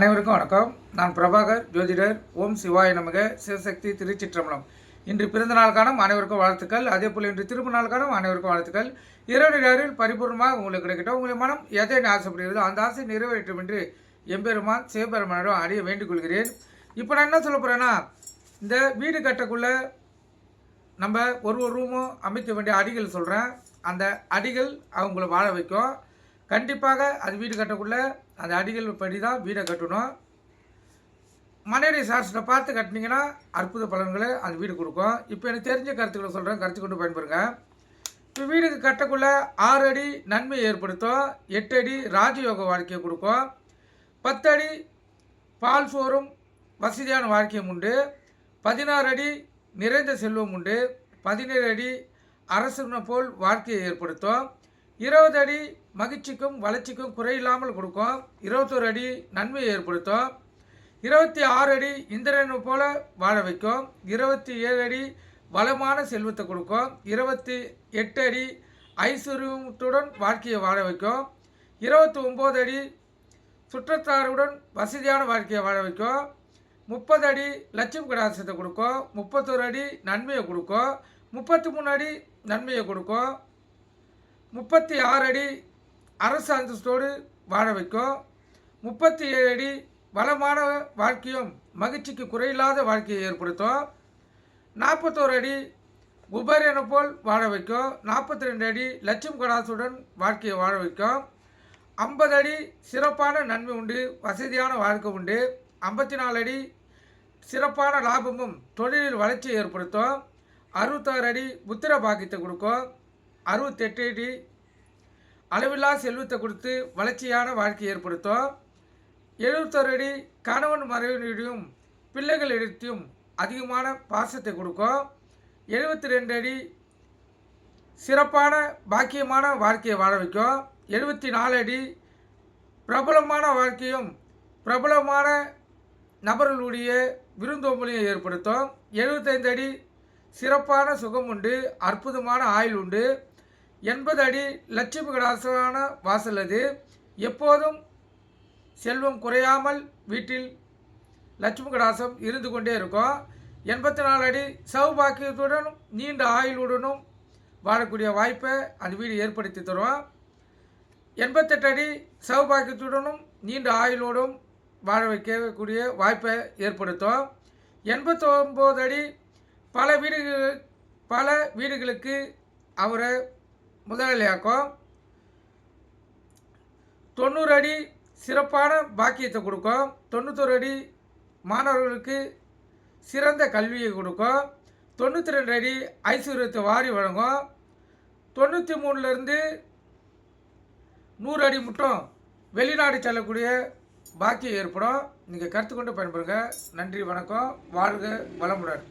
அனைவருக்கும் வணக்கம். நான் பிரபாகர் ஜோதிடர் ஓம் சிவாய நமக சிவசக்தி திருச்சிற்றம்பலம். இன்று பிறந்த நாள் காணும் அனைவருக்கும் வாழ்த்துக்கள். அதே போல் இன்று திரும்ப நாள் காணும் அனைவருக்கும் வாழ்த்துக்கள். இரவு நேரில் பரிபூர்ணமாக உங்களுக்கு கிடைக்கட்டும். உங்கள் மனம் எதை ஆசைப்படுகிறதோ அந்த ஆசை நிறைவேற்றும் என்று எம்பெருமான் சிவபெருமானிடம் அடைய வேண்டிக் கொள்கிறேன். இப்போ நான் என்ன சொல்ல போகிறேன்னா இந்த வீடு கட்டக்குள்ள நம்ம ஒரு ஒரு ரூமும் அமைக்க வேண்டிய அடிகள் சொல்கிறேன் அந்த அடிகள் அவங்கள வாழ வைக்கும். கண்டிப்பாக அது வீடு கட்டக்குள்ளே அந்த அடிகள் படி தான் வீடை கட்டணும். மனைவி சாஸ்திரத்தை பார்த்து கட்டினீங்கன்னா அற்புத பலன்களை அந்த வீடு கொடுக்கும். இப்போ எனக்கு தெரிஞ்ச கருத்துக்களை சொல்கிறேன் கருத்து கொண்டு பயன்பெறுங்க. இப்போ வீடுக்கு கட்டக்குள்ள ஆறு அடி நன்மை ஏற்படுத்தும். எட்டு அடி ராஜயோக வாழ்க்கையை கொடுக்கும். பத்து அடி பால் சோறும் வசதியான வாழ்க்கையும் உண்டு. பதினாறு அடி நிறைந்த செல்வம் உண்டு. பதினேழு அடி அரசனை போல் வாழ்க்கையை ஏற்படுத்தும். இருபது அடி மகிழ்ச்சிக்கும் வளர்ச்சிக்கும் குறையில்லாமல் கொடுக்கும். இருபத்தோரு அடி நன்மையை ஏற்படுத்தும். இருபத்தி ஆறு அடி இந்திரனை போல வாழ வைக்கும். இருபத்தி ஏழு அடி வளமான செல்வத்தை கொடுக்கும். இருபத்தி எட்டு அடி ஐஸ்வர்யத்துடன் வாழ்க்கையை வாழ வைக்கும். இருபத்தி ஒம்பது அடி சுற்றத்தாருடன் வசதியான வாழ்க்கையை வாழ வைக்கும். முப்பது அடி லட்சுமி கடாசத்தை கொடுக்கும். முப்பத்தொரு அடி நன்மையை கொடுக்கும். முப்பத்தி மூணு அடி நன்மையை கொடுக்கும். முப்பத்தி ஆறு அடி அரசு அந்தஸ்தோடு வாழ வைக்கும். முப்பத்தி ஏழு அடி வளமான வாழ்க்கையும் மகிழ்ச்சிக்கு குறையில்லாத வாழ்க்கையை ஏற்படுத்தும். நாற்பத்தோரு அடி உபரியனை போல் வாழ வைக்கும். நாற்பத்தி ரெண்டு அடி லட்சுமி கடாசுடன் வாழ்க்கையை வாழ வைக்கும். ஐம்பது அடி சிறப்பான நன்மை உண்டு வசதியான வாழ்க்கை உண்டு. ஐம்பத்தி நாலு அடி சிறப்பான லாபமும் தொழிலில் வளர்ச்சியை ஏற்படுத்தும். அறுபத்தாறு அடி புத்திர பாக்கியத்தை கொடுக்கும். அறுபத்தெட்டு அடி அளவில்லா செல்வத்தை கொடுத்து வளர்ச்சியான வாழ்க்கை ஏற்படுத்தும். எழுபத்தொரு அடி கணவன் மறைவனிடையும் பிள்ளைகளிடத்தையும் அதிகமான பாசத்தை கொடுக்கும். எழுபத்தி ரெண்டு அடி சிறப்பான பாக்கியமான வாழ்க்கையை வாழ வைக்கும். எழுபத்தி நாலு அடி பிரபலமான வாழ்க்கையும் பிரபலமான நபர்களுடைய விருந்தோம்பலையும் ஏற்படுத்தும். எழுபத்தைந்து அடி சிறப்பான சுகம் உண்டு அற்புதமான ஆயுள் உண்டு. எண்பது அடி லட்சுமி கடாசமான வாசல் அது எப்போதும் செல்வம் குறையாமல் வீட்டில் லட்சுமி கடாசம் இருந்து கொண்டே இருக்கும். எண்பத்தி நாலு அடி சௌபாக்கியத்துடனும் நீண்ட ஆயுளுடனும் வாழக்கூடிய வாய்ப்பை அந்த வீடு ஏற்படுத்தி தரும். எண்பத்தெட்டு அடி சௌபாக்கியத்துடனும் நீண்ட ஆயுளோடும் வாழ வைக்கக்கூடிய வாய்ப்பை ஏற்படுத்தும். எண்பத்தொம்போது அடி பல வீடுகள் பல வீடுகளுக்கு அவரை முதலாளியாக்கும் தொண்ணூறு அடி சிறப்பான பாக்கியத்தை கொடுக்கும் தொண்ணூத்தொரு அடி மாணவர்களுக்கு சிறந்த கல்வியை கொடுக்கும் தொண்ணூற்றி ரெண்டு அடி ஐஸ்வர்யத்தை வாரி வழங்கும் தொண்ணூற்றி மூணுலேருந்து நூறு அடி மட்டும் வெளிநாடு செல்லக்கூடிய பாக்கியம் ஏற்படும். நீங்கள் கருத்து கொண்டு பயன்படுங்க. நன்றி வணக்கம். வாழ்க வளமுடன்.